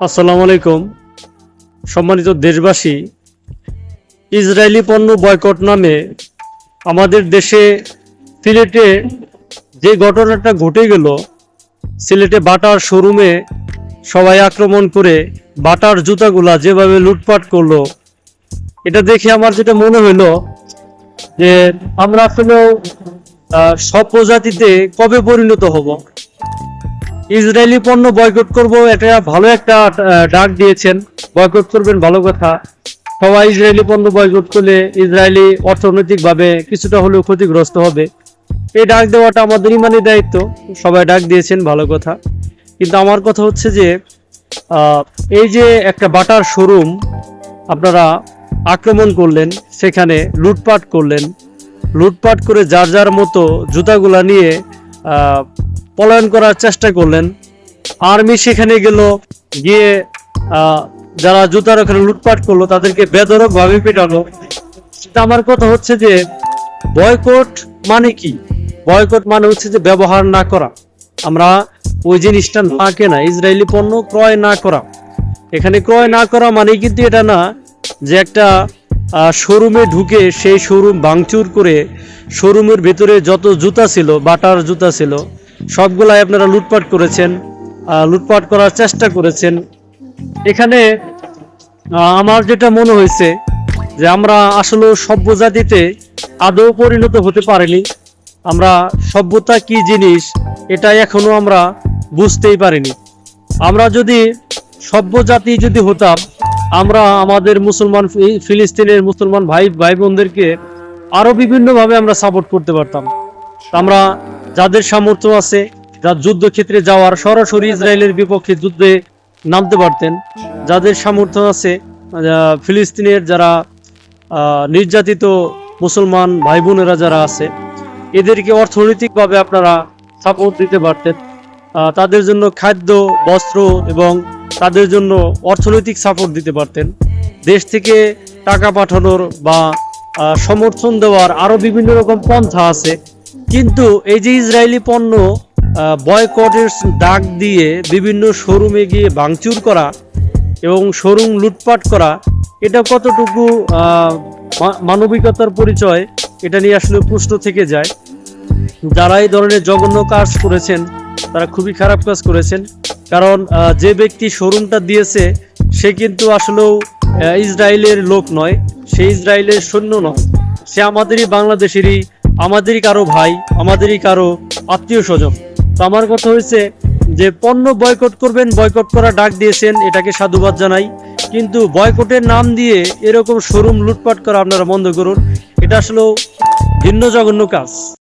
আসসালামু আলাইকুম। সম্মানিত দেশবাসী, ইসরায়েলি পণ্য বয়কট নামে আমাদের দেশে সিলেটে যে ঘটনাটা ঘটে গেল, সিলেটে বাটার শোরুমে সবাই আক্রমণ করে বাটার জুতাগুলা যেভাবে লুটপাট করল, এটা দেখে আমার যেটা মনে হইল যে আমরা আসলেও সব প্রজাতিতে কবে পরিণত হব? ইসরায়েলি পণ্য বয়কট করব, এটা ভালো একটা ডাক দিয়েছেন। বয়কট করবেন, ভালো কথা। সবাই ইসরায়েলি পণ্য বয়কট করলে ইসরায়েলি অর্থনৈতিকভাবে কিছুটা হলেও ক্ষতিগ্রস্ত হবে। এই ডাক দেওয়াটা আমাদের ইমানি দায়িত্ব। সবাই ডাক দিয়েছেন, ভালো কথা। কিন্তু আমার কথা হচ্ছে যে এই যে একটা বাটার শোরুম আপনারা আক্রমণ করলেন, সেখানে লুটপাট করলেন। লুটপাট করে যার যার মতো জুতাগুলা নিয়ে পলায়ন করার চেষ্টা করলেন। আর্মি সেখানে গেল, গিয়ে যারা জুতার ওখানে লুটপাট করল, তাদেরকে বেদরক ভাবে পেটালো। তা আমার কথা হচ্ছে যে, বয়কট মানে কি? বয়কট মানে হচ্ছে যে ব্যবহার না করা। আমরা ওই জিনিসটা না কেনা, ইসরায়েলি পণ্য ক্রয় না করা। এখানে ক্রয় না করা মানে কিন্তু এটা না যে একটা শোরুমে ঢুকে সেই শোরুম ভাঙচুর করে, শোরুমের ভেতরে যত জুতা ছিল, বাটার জুতা ছিল সবগুলাই আপনারা লুটপাট করেছেন লুটপাট করার চেষ্টা করেছেন। এখানে আমার যেটা মনে হয়েছে যে আমরা আসলে সভ্য জাতিতে আদৌ পরিণত হতে পারিনি। আমরা সভ্যতা কি জিনিস, এটা এখনও আমরা বুঝতেই পারিনি। আমরা যদি সভ্য জাতি যদি হতাম, আমরা আমাদের মুসলমান ফিলিস্তিনের মুসলমান ভাই ভাই বোনদেরকে আরও বিভিন্নভাবে আমরা সাপোর্ট করতে পারতাম। আমরা যাদের সামর্থ্য আছে, যার যুদ্ধক্ষেত্রে যাওয়ার সরাসরি ইসরায়েলের বিপক্ষে যুদ্ধে নামতে পারতেন, যাদের সামর্থ্য আছে ফিলিস্তিনের যারা নির্যাতিত মুসলমান ভাই বোনেরা যারা আছে, এদেরকে অর্থনৈতিকভাবে আপনারা সাপোর্ট দিতে পারতেন। তাদের জন্য খাদ্য, বস্ত্র এবং তাদের জন্য অর্থনৈতিক সাপোর্ট দিতে পারতেন। দেশ থেকে টাকা পাঠানোর বা সমর্থন দেওয়ার আরও বিভিন্ন রকম পন্থা আছে। কিন্তু এই যে ইসরায়েলি পণ্য বয়কটের ডাক দিয়ে বিভিন্ন শোরুমে গিয়ে ভাঙচুর করা এবং শোরুম লুটপাট করা, এটা কতটুকু মানবিকতার পরিচয়, এটা নিয়ে আসলে প্রশ্ন থেকে যায়। যারা এই ধরনের জঘন্য কাজ করেছেন, তারা খুবই খারাপ কাজ করেছেন। কারণ যে ব্যক্তি শোরুমটা দিয়েছে, সে কিন্তু আসলেও ইসরায়েলের লোক নয়, সে ইসরায়েলের সৈন্য নয়। সে আমাদেরই বাংলাদেশেরই আমাদেরই কারও ভাই, আমাদেরই কারও আত্মীয় স্বজন তো আমার কথা হয়েছে যে পণ্য বয়কট করবেন, বয়কট করা ডাক দিয়েছেন, এটাকে সাধুবাদ জানাই। কিন্তু বয়কটের নাম দিয়ে এরকম শোরুম লুটপাট করা আপনারা বন্ধ করুন, এটা আসলেও ভিন্ন জঘন্য কাজ।